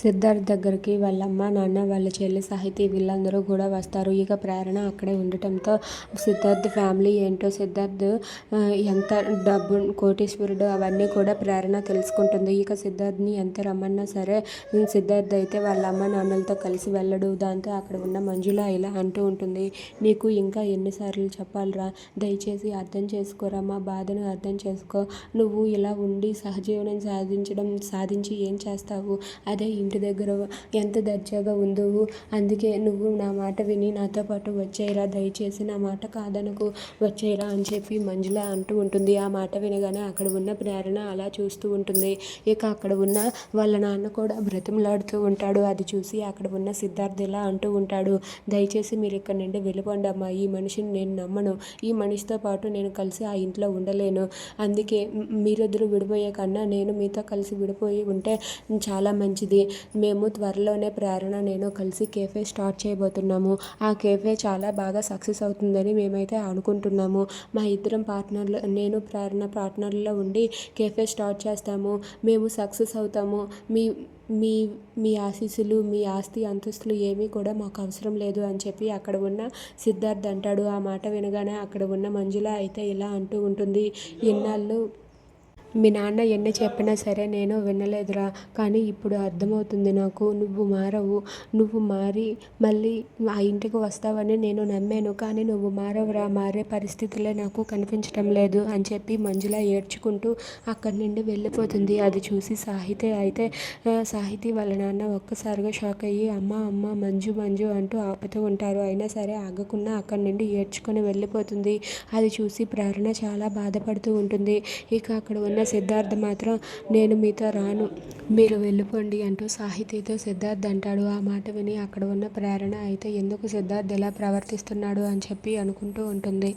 సిద్ధార్థ్ దగ్గరికి వాళ్ళ అమ్మ నాన్న వాళ్ళ చెల్లి సాహితి వీళ్ళందరూ కూడా వస్తారు. ఇక ప్రేరణ అక్కడే ఉండటంతో సిద్ధార్థ్ ఫ్యామిలీ ఏంటో సిద్ధార్థ్ ఎంత డబ్బు కోటీశ్వరుడు అవన్నీ కూడా ప్రేరణ తెలుసుకుంటుంది. ఇక సిద్ధార్థ్ని ఎంత రమ్మన్నా సరే సిద్ధార్థ్ అయితే వాళ్ళ అమ్మ నాన్నలతో కలిసి వెళ్ళడు. దాంతో అక్కడ ఉన్న మంజుల ఇలా అంటూ ఉంటుంది. నీకు ఇంకా ఎన్నిసార్లు చెప్పాలిరా? దయచేసి అర్థం చేసుకోరా? మా బాధను అర్థం చేసుకో. నువ్వు ఇలా ఉండి సహజీవనం సాధించడం సాధించి ఏం చేస్తావు? అదే ఇంటి దగ్గర ఎంత దర్జాగా ఉందో అందుకే నువ్వు నా మాట విని నాతో పాటు వచ్చేయరా దయచేసి నా మాట కాదనకు వచ్చేయరా అని చెప్పి మంజుల అంటూ ఉంటుంది. ఆ మాట వినగానే అక్కడ ఉన్న ప్రేరణ అలా చూస్తూ ఉంటుంది. ఇక అక్కడ ఉన్న వాళ్ళ నాన్న కూడా బ్రతిమలాడుతూ ఉంటాడు. అది చూసి అక్కడ ఉన్న సిద్ధార్థ్ ఇలా అంటూ ఉంటాడు. దయచేసి మీరు ఇక్కడ నుండి వెళ్ళిపోండి అమ్మా. ఈ మనిషిని నేను నమ్మను. ఈ మనిషితో పాటు నేను కలిసి ఆ ఇంట్లో ఉండలేను. అందుకే మీరిద్దరూ విడిపోయే కన్నా నేను మీతో కలిసి విడిపోయి ఉంటే చాలా మంచిది. మేము త్వరలోనే ప్రేరణ నేను కలిసి కేఫే స్టార్ట్ చేయబోతున్నాము. ఆ కేఫే చాలా బాగా సక్సెస్ అవుతుందని మేమైతే అనుకుంటున్నాము. మా ఇద్దరం పార్ట్నర్లు నేను ప్రేరణ పార్ట్నర్లో ఉండి కేఫే స్టార్ట్ చేస్తాము. మేము సక్సెస్ అవుతాము. మీ మీ మీ ఆశీస్సులు మీ ఆస్తి అంతస్తులు ఏమీ కూడా మాకు అవసరం లేదు అని చెప్పి అక్కడ ఉన్న సిద్ధార్థ్ అంటాడు. ఆ మాట వినగానే అక్కడ ఉన్న మంజుల అయితే ఇలా అంటూ ఉంటుంది. ఇన్నాళ్ళు మీ నాన్న ఎన్ని చెప్పినా సరే నేను వినలేదురా. కానీ ఇప్పుడు అర్థమవుతుంది నాకు. నువ్వు మారవు. నువ్వు మారి మళ్ళీ ఆ ఇంటికి వస్తావని నేను నమ్మాను. కానీ నువ్వు మారవురా. మారే పరిస్థితులే నాకు కనిపించడం లేదు అని చెప్పి మంజుల ఏడ్చుకుంటూ అక్కడి నుండి వెళ్ళిపోతుంది. అది చూసి సాహితి అయితే సాహితీ సాహితి వాళ్ళ నాన్న ఒక్కసారిగా షాక్ అయ్యి అమ్మ అమ్మ మంజు మంజు అంటూ ఆపుతూ ఉంటారు. అయినా సరే ఆగకుండా అక్కడి నుండి ఏడ్చుకొని వెళ్ళిపోతుంది. అది చూసి ప్రేరణ చాలా బాధపడుతూ ఉంటుంది. ఇక అక్కడ ఉన్న సిద్ధార్థ్ మాత్రం నేను మీతో రాను. మీరు వెళ్ళిపోండి అంటూ సాహితీతో సిద్ధార్థ్ అంటాడు. ఆ మాట విని అక్కడ ఉన్న ప్రేరణ అయితే ఎందుకు సిద్ధార్థ్ ఎలా ప్రవర్తిస్తున్నాడు అని చెప్పి అనుకుంటూ ఉంటుంది.